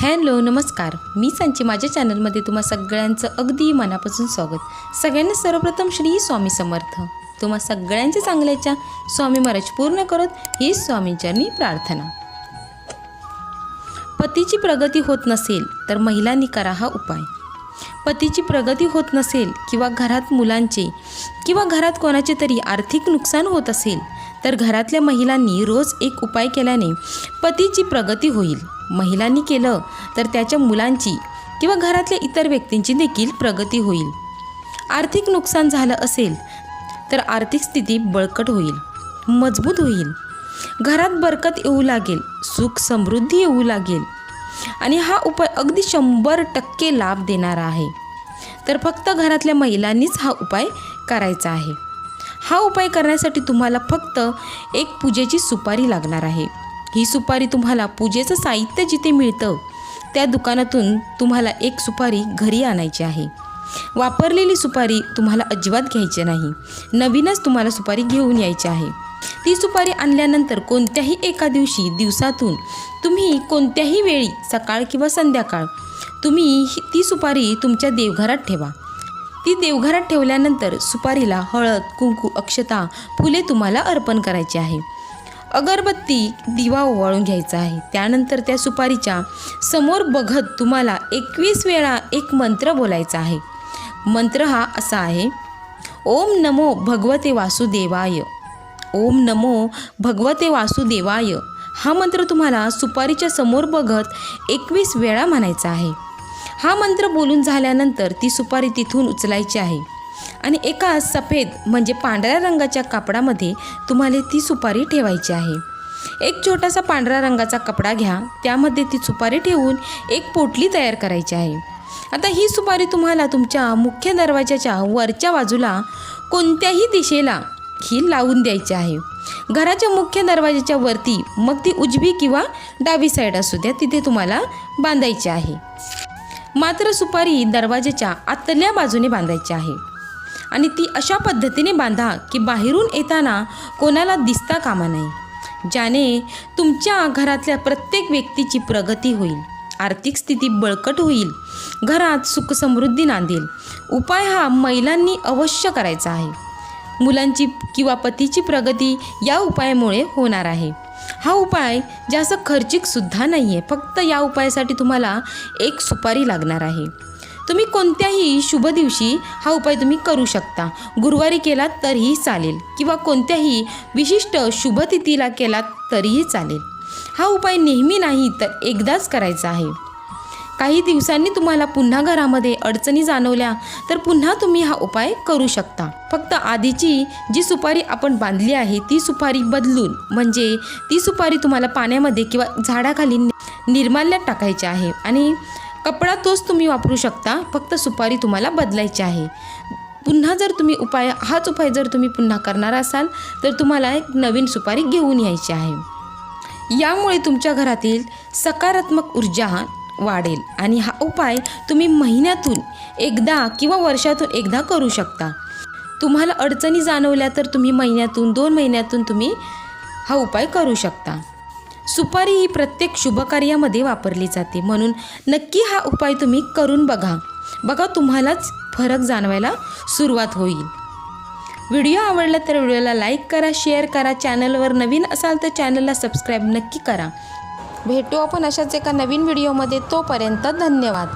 Hello नमस्कार. मी सांची. माझ्या चॅनलमध्ये तुम्हा सगळ्यांचं अगदी मनापासून स्वागत. सगळ्यांना सर्वप्रथम श्री स्वामी समर्थ. तुम्हा सगळ्यांच्या चांगल्याच्या स्वामी महाराज पूर्ण करत ही स्वामींचरणी प्रार्थना. पतीची प्रगती होत नसेल तर महिलांनी करा हा उपाय. पतीची प्रगती होत नसेल किंवा घरात मुलांचे किंवा घरात कोणाचे तरी आर्थिक नुकसान होत असेल तर घरातल्या महिलांनी रोज एक उपाय केल्याने पतीची प्रगती होईल. महिलांनी केलं तर त्याच्या मुलांची किंवा घरातल्या इतर व्यक्तींची देखील प्रगती होईल. आर्थिक नुकसान झालं असेल तर आर्थिक स्थिती बळकट होईल मजबूत होईल. घरात बरकत येऊ लागेल सुख समृद्धी येऊ लागेल. आणि हा उपाय अगदी शंभर टक्के लाभ देणारा आहे. तर फक्त घरातल्या महिलांनीच हा उपाय करायचा आहे. हा उपाय करण्यासाठी तुम्हाला फक्त एक पूजेची सुपारी लागणार आहे. ही सुपारी तुम्हाला पूजेचं साहित्य जिथे मिळतं त्या दुकानातून तुम्हाला एक सुपारी घरी आणायची आहे. वापरलेली सुपारी तुम्हाला अजिबात घ्यायची नाही. नवीनच तुम्हाला सुपारी घेऊन यायची आहे. ती सुपारी आणल्यानंतर कोणत्याही एका दिवशी दिवसातून तुम्ही कोणत्याही वेळी सकाळ किंवा संध्याकाळ तुम्ही ही- ती सुपारी तुमच्या देवघरात ठेवा. ती देवघरात ठेवल्यानंतर सुपारीला हळद कुंकू अक्षता फुले तुम्हाला अर्पण करायची आहे. अगरबत्ती दिवा ओवाळून घ्यायचा आहे. त्यानंतर त्या सुपारीच्या समोर बघत तुम्हाला एकवीस वेळा एक मंत्र बोलायचा आहे. मंत्र हा असा आहे ओम नमो भगवते वासुदेवाय. ओम नमो भगवते वासुदेवाय. हा मंत्र तुम्हाला सुपारीच्या समोर बघत एकवीस वेळा म्हणायचा आहे. हा मंत्र बोलून झाल्यानंतर ती सुपारी तिथून उचलायची आहे. आणि एका सफेद म्हणजे पांढऱ्या रंगाच्या कापडामध्ये तुम्हाला ती सुपारी ठेवायची आहे. एक छोटासा पांढऱ्या रंगाचा कपडा घ्या त्यामध्ये ती सुपारी ठेवून एक पोटली तयार करायची आहे. आता ही सुपारी तुम्हाला तुमच्या मुख्य दरवाजाच्या वरच्या बाजूला कोणत्याही दिशेला ही लावून द्यायची आहे. घराच्या मुख्य दरवाजाच्या वरती मग ती उजवी किंवा डावी साईड असू द्या तिथे तुम्हाला बांधायची आहे. मात्र सुपारी दरवाजाच्या आतल्या बाजूने बांधायची आहे. आणि ती अशा पद्धतीने बांधा की बाहेरून येताना कोणाला दिसता कामा नये. ज्याने तुमच्या घरातल्या प्रत्येक व्यक्तीची प्रगती होईल आर्थिक स्थिती बळकट होईल घरात सुखसमृद्धी नांदेल. उपाय हा महिलांनी अवश्य करायचा आहे. मुलांची किंवा पतीची प्रगती या उपायामुळे होणार आहे. हा उपाय जास्त खर्चिकसुद्धा नाही आहे फक्त या उपायासाठी तुम्हाला एक सुपारी लागणार आहे. तुम्ही कोणत्याही शुभ दिवशी हा उपाय तुम्ही करू शकता. गुरुवारी केलात तरीही चालेल किंवा कोणत्याही विशिष्ट शुभतिथीला केलात तरीही चालेल. हा उपाय नेहमी नाही तर एकदाच करायचा आहे. काही दिवसांनी तुम्हाला पुन्हा घरामध्ये अडचणी जाणवल्या तर पुन्हा तुम्ही हा उपाय करू शकता. फक्त आधीची जी सुपारी आपण बांधली आहे ती सुपारी बदलून म्हणजे ती सुपारी तुम्हाला पाण्यामध्ये किंवा झाडाखाली निर्माल्यात टाकायची आहे आणि कपडा तोच तुम्ही वापरू शकता फक्त सुपारी तुम्हाला बदलायची आहे. पुन्हा जर तुम्ही उपाय हाच उपाय जर तुम्ही पुन्हा करणार असाल तर तुम्हाला एक नवीन सुपारी घेऊन यायची आहे. यामुळे तुमच्या घरातील सकारात्मक ऊर्जा वाढेल आणि हा उपाय तुम्ही महिन्यातून एकदा किंवा वर्षातून एकदा करू शकता. तुम्हाला अडचणी जाणवल्या तर तुम्ही महिन्यातून दोन महिन्यातून तुम्ही हा उपाय करू शकता. सुपारी ही प्रत्येक शुभकार्यामध्ये वापरली जाते. म्हणून नक्की हा उपाय तुम्ही करून बघा. बघा तुम्हालाच फरक जाणवायला सुरुवात होईल. व्हिडिओ आवडला तर व्हिडिओला लाईक करा शेअर करा. चॅनलवर नवीन असाल तर चॅनलला सबस्क्राईब नक्की करा. भेटू आपण अशाच एका नवीन व्हिडिओमध्ये. तोपर्यंत धन्यवाद.